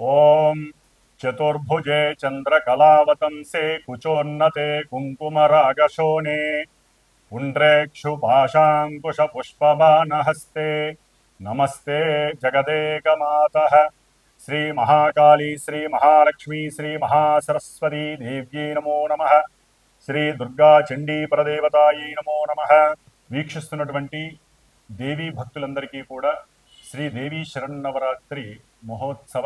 ॐ चतुर्भुजे चन्द्रकलावतंसे कुचोन्नते कुङ्कुमरागशोणे पुण्ड्रेक्षुपाशाङ्कुशपुष्पमानहस्ते नमस्ते जगदेकमातः श्रीमहाकाली श्रीमहालक्ष्मी श्रीमहासरस्वती देव्यै नमो నమః శ్రీ దుర్గా చండీ పరదేవతాయి నమో నమ వీక్షిస్తున్నటువంటి దేవీ భక్తులందరికీ కూడా శ్రీ దేవీ శరన్నవరాత్రి మహోత్సవ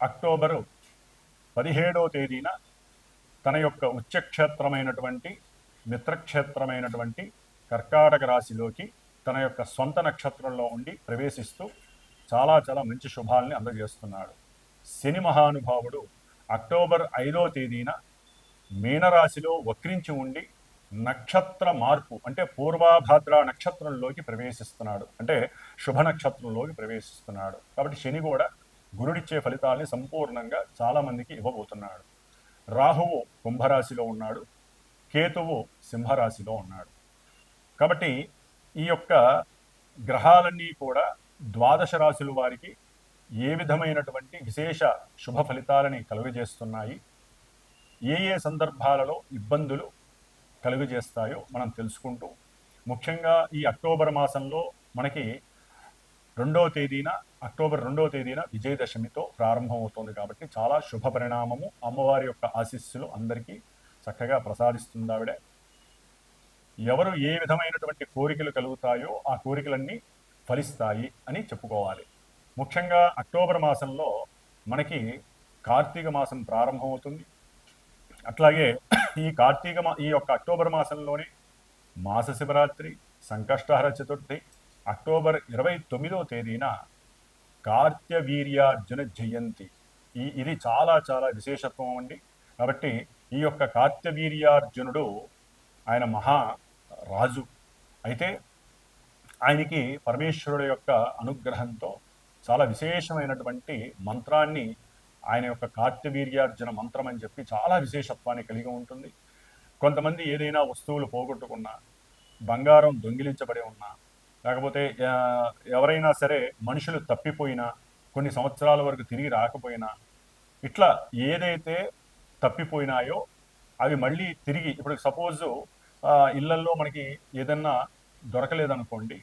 అక్టోబరు పదిహేడవ తేదీన తన యొక్క ఉచ్చక్షేత్రమైనటువంటి మిత్రక్షేత్రమైనటువంటి కర్కాటక రాశిలోకి తన యొక్క సొంత నక్షత్రంలో ఉండి ప్రవేశిస్తూ చాలా చాలా మంచి శుభాల్ని అందజేస్తున్నాడు. శని మహానుభావుడు అక్టోబర్ ఐదో తేదీన మీనరాశిలో వక్రించి ఉండి నక్షత్ర మార్పు అంటే పూర్వాభాద్ర నక్షత్రంలోకి ప్రవేశిస్తున్నాడు. అంటే శుభ నక్షత్రంలోకి ప్రవేశిస్తున్నాడు. కాబట్టి శని కూడా గురుడిచ్చే ఫలితాల్ని సంపూర్ణంగా చాలామందికి ఇవ్వబోతున్నాడు. రాహువు కుంభరాశిలో ఉన్నాడు. కేతువు సింహరాశిలో ఉన్నాడు. కాబట్టి ఈ యొక్క గ్రహాలన్నీ కూడా ద్వాదశ రాశుల వారికి ఏ విధమైనటువంటి విశేష శుభ ఫలితాలని కలుగజేస్తున్నాయి? ఏ ఏ సందర్భాలలో ఇబ్బందులు కలుగజేస్తాయో మనం తెలుసుకుంటూ ముఖ్యంగా ఈ అక్టోబర్ మాసంలో మనకి రెండవ తేదీన అక్టోబర్ రెండవ తేదీన విజయదశమితో ప్రారంభమవుతోంది కాబట్టి చాలా శుభ పరిణామము. అమ్మవారి యొక్క ఆశీస్సులు అందరికీ చక్కగా ప్రసాదిస్తుంది ఆవిడ. ఎవరు ఏ విధమైనటువంటి కోరికలు కలుగుతాయో ఆ కోరికలన్నీ ఫలిస్తాయి అని చెప్పుకోవాలి. ముఖ్యంగా అక్టోబర్ మాసంలో మనకి కార్తీక మాసం ప్రారంభమవుతుంది. అట్లాగే ఈ కార్తీక మా ఈ యొక్క అక్టోబర్ మాసంలోనే మాస శివరాత్రి సంకష్టహర చతుర్థి అక్టోబర్ ఇరవై తొమ్మిదవ తేదీన కార్త్యవీర్యార్జున జయంతి. ఈ ఇది చాలా చాలా విశేషత్వం అండి. కాబట్టి ఈ యొక్క కార్త్యవీర్యార్జునుడు ఆయన మహా రాజు. అయితే ఆయనకి పరమేశ్వరుడు యొక్క అనుగ్రహంతో చాలా విశేషమైనటువంటి మంత్రాన్ని ఆయన యొక్క కార్త్యవీర్యార్జున మంత్రం అని చెప్పి చాలా విశేషత్వాన్ని కలిగి ఉంటుంది. కొంతమంది ఏదైనా వస్తువులు పోగొట్టుకున్నా బంగారం దొంగిలించబడి ఉన్నా కాకపోతే ఎవరైనా సరే మనుషులు తప్పిపోయినా కొన్ని సంవత్సరాల వరకు తిరిగి రాకపోయినా ఇట్లా ఏదైతే తప్పిపోయినాయో అవి మళ్ళీ తిరిగి ఇప్పుడు సపోజ్ ఇళ్ళల్లో మనకి ఏదన్నా దొరకలేదనుకోండి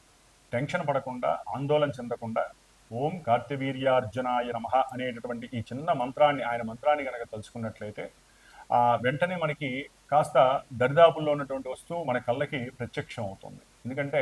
టెన్షన్ పడకుండా ఆందోళన చెందకుండా ఓం కార్తివీర్యార్జునాయ నమ అనేటటువంటి ఈ చిన్న మంత్రాన్ని ఆయన మంత్రాన్ని కనుక తలుచుకున్నట్లయితే వెంటనే మనకి కాస్త దరిదాపుల్లో ఉన్నటువంటి వస్తువు మన కళ్ళకి ప్రత్యక్షం అవుతుంది ఎందుకంటే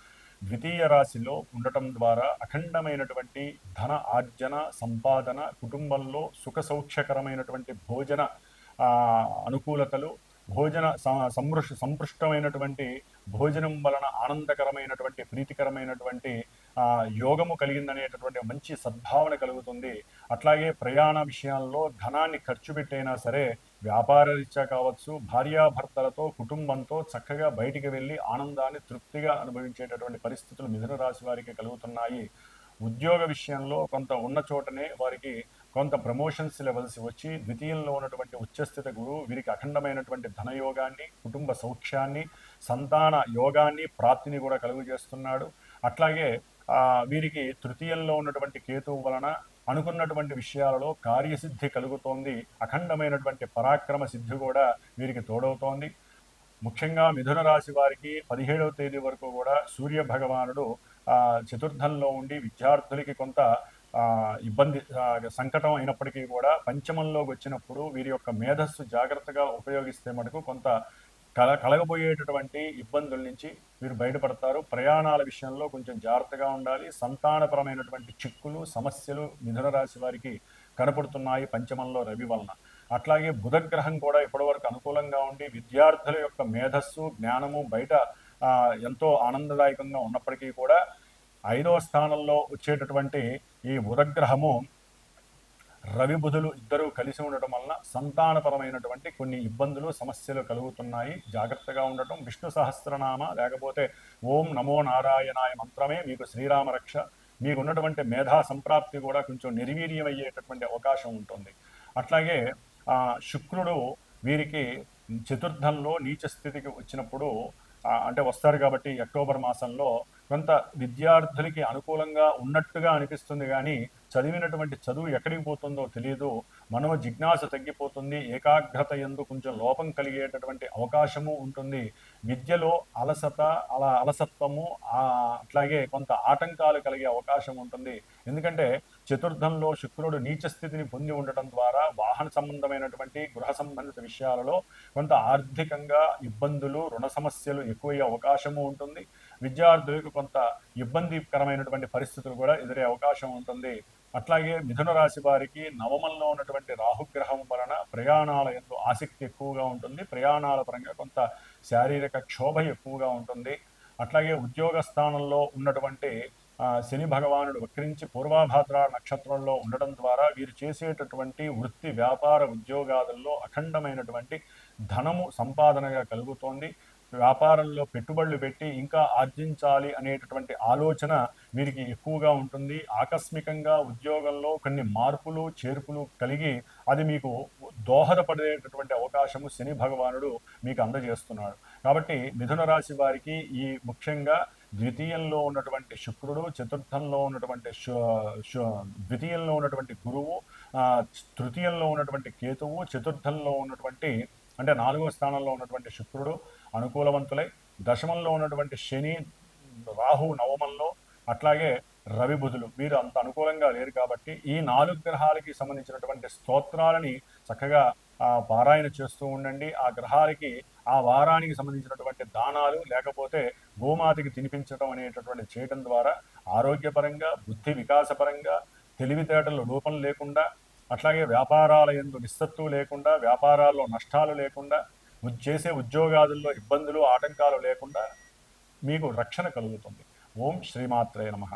ద్వితీయ రాశిలో ఉండటం ద్వారా అఖండమైనటువంటి ధన ఆర్జన సంపాదన కుటుంబంలో సుఖ సౌఖ్యకరమైనటువంటి భోజన అనుకూలతలు భోజన సంపృష్ సంపృష్టమైనటువంటి భోజనం వలన ఆనందకరమైనటువంటి ప్రీతికరమైనటువంటి యోగము కలిగిందనేటటువంటి మంచి సద్భావన కలుగుతుంది. అట్లాగే ప్రయాణ విషయాల్లో ధనాన్ని ఖర్చు పెట్టైనా సరే వ్యాపార రీత్యా కావచ్చు భార్యాభర్తలతో కుటుంబంతో చక్కగా బయటికి వెళ్ళి ఆనందాన్ని తృప్తిగా అనుభవించేటటువంటి పరిస్థితులు మిథున రాశి వారికి కలుగుతున్నాయి. ఉద్యోగ విషయంలో కొంత ఉన్న చోటనే వారికి కొంత ప్రమోషన్స్ లెవెల్స్ వచ్చి ద్వితీయంలో ఉన్నటువంటి ఉచ్చస్థిత గురువు వీరికి అఖండమైనటువంటి ధనయోగాన్ని కుటుంబ సౌఖ్యాన్ని సంతాన యోగాన్ని ప్రాప్తిని కూడా కలుగు చేస్తున్నాడు అట్లాగే వీరికి తృతీయంలో ఉన్నటువంటి కేతువు వలన అనుకున్నటువంటి విషయాలలో కార్యసిద్ధి కలుగుతోంది. అఖండమైనటువంటి పరాక్రమ సిద్ధి కూడా వీరికి తోడవుతోంది. ముఖ్యంగా మిథున రాశి వారికి పదిహేడవ తేదీ వరకు కూడా సూర్య భగవానుడు చతుర్థంలో ఉండి విద్యార్థులకి కొంత ఇబ్బంది సంకటం అయినప్పటికీ కూడా పంచమంలోకి వచ్చినప్పుడు వీరి యొక్క మేధస్సు జాగ్రత్తగా ఉపయోగిస్తే మటుకు కొంత కల కలగబోయేటటువంటి ఇబ్బందుల నుంచి వీరు బయటపడతారు. ప్రయాణాల విషయంలో కొంచెం జాగ్రత్తగా ఉండాలి. సంతానపరమైనటువంటి చిక్కులు సమస్యలు మిథున రాశి వారికి కనపడుతున్నాయి పంచమంలో రవి వలన. అట్లాగే బుధగ్రహం కూడా ఇప్పటివరకు అనుకూలంగా ఉండి విద్యార్థుల యొక్క మేధస్సు జ్ఞానము బయట ఎంతో ఆనందదాయకంగా ఉన్నప్పటికీ కూడా ఐదవ స్థానంలో వచ్చేటటువంటి ఈ బుధగ్రహము రవి బుధులు ఇద్దరూ కలిసి ఉండటం వలన సంతానపరమైనటువంటి కొన్ని ఇబ్బందులు సమస్యలు కలుగుతున్నాయి. జాగ్రత్తగా ఉండటం. విష్ణు సహస్రనామ లేకపోతే ఓం నమో నారాయణాయ మంత్రమే మీకు శ్రీరామ రక్ష. మీకు ఉన్నటువంటి మేధా సంప్రాప్తి కూడా కొంచెం నిర్వీర్యమయ్యేటటువంటి అవకాశం ఉంటుంది. అట్లాగే శుక్రుడు వీరికి చతుర్థంలో నీచ స్థితికి వచ్చినప్పుడు అంటే వస్తారు కాబట్టి అక్టోబర్ మాసంలో కొంత విద్యార్థులకి అనుకూలంగా ఉన్నట్టుగా అనిపిస్తుంది కానీ చదివినటువంటి చదువు ఎక్కడికి పోతుందో తెలియదు మనో జిజ్ఞాస తగ్గిపోతుంది. ఏకాగ్రత ఎందు కొంచెం లోపం కలిగేటటువంటి అవకాశము ఉంటుంది. విద్యలో అలసత అలా అలసత్వము అట్లాగే కొంత ఆటంకాలు కలిగే అవకాశం ఉంటుంది. ఎందుకంటే చతుర్థంలో శుక్రుడు నీచ స్థితిని పొంది ఉండటం ద్వారా వాహన సంబంధమైనటువంటి గృహ సంబంధిత విషయాలలో కొంత ఆర్థికంగా ఇబ్బందులు రుణ సమస్యలు ఎక్కువయ్యే అవకాశము ఉంటుంది. విద్యార్థులకు కొంత ఇబ్బందికరమైనటువంటి పరిస్థితులు కూడా ఎదురే అవకాశం ఉంటుంది. అట్లాగే మిథున రాశి వారికి నవమంలో ఉన్నటువంటి రాహుగ్రహం వలన ప్రయాణాల ఎందు ఆసక్తి ఎక్కువగా ఉంటుంది. ప్రయాణాల పరంగా కొంత శారీరక క్షోభ ఎక్కువగా ఉంటుంది. అట్లాగే ఉద్యోగ స్థానంలో ఉన్నటువంటి శని భగవానుడు వక్రించి పూర్వాభాద్ర నక్షత్రంలో ఉండడం ద్వారా వీరు చేసేటటువంటి వృత్తి వ్యాపార ఉద్యోగాదుల్లో అఖండమైనటువంటి ధనము సంపాదనగా కలుగుతోంది. వ్యాపారంలో పెట్టుబడులు పెట్టి ఇంకా ఆర్జించాలి అనేటటువంటి ఆలోచన వీరికి ఎక్కువగా ఉంటుంది. ఆకస్మికంగా ఉద్యోగంలో కొన్ని మార్పులు చేర్పులు కలిగి అది మీకు దోహదపడేటటువంటి అవకాశము శని భగవానుడు మీకు అందజేస్తున్నాడు. కాబట్టి మిథున రాశి వారికి ఈ ముఖ్యంగా ద్వితీయంలో ఉన్నటువంటి శుక్రుడు చతుర్థంలో ఉన్నటువంటి ద్వితీయంలో ఉన్నటువంటి గురువు తృతీయంలో ఉన్నటువంటి కేతువు చతుర్థంలో ఉన్నటువంటి అంటే నాలుగో స్థానంలో ఉన్నటువంటి శుక్రుడు అనుకూలవంతులై దశమంలో ఉన్నటువంటి శని రాహు నవమంలో అట్లాగే రవి బుధులు వీరు అంత అనుకూలంగా లేరు కాబట్టి ఈ నాలుగు గ్రహాలకి సంబంధించినటువంటి స్తోత్రాలని చక్కగా పారాయణ చేస్తూ ఉండండి. ఆ గ్రహాలకి ఆ వారానికి సంబంధించినటువంటి దానాలు లేకపోతే గోమాతకి తినిపించడం అనేటటువంటి చేయడం ద్వారా ఆరోగ్యపరంగా బుద్ధి వికాసపరంగా తెలివితేటలు లోపం లేకుండా అట్లాగే వ్యాపారాల ఎందు నిస్సత్తు లేకుండా వ్యాపారాల్లో నష్టాలు లేకుండా చేసే ఉద్యోగాదుల్లో ఇబ్బందులు ఆటంకాలు లేకుండా మీకు రక్షణ కలుగుతుంది. ఓం శ్రీమాత్రే నమః.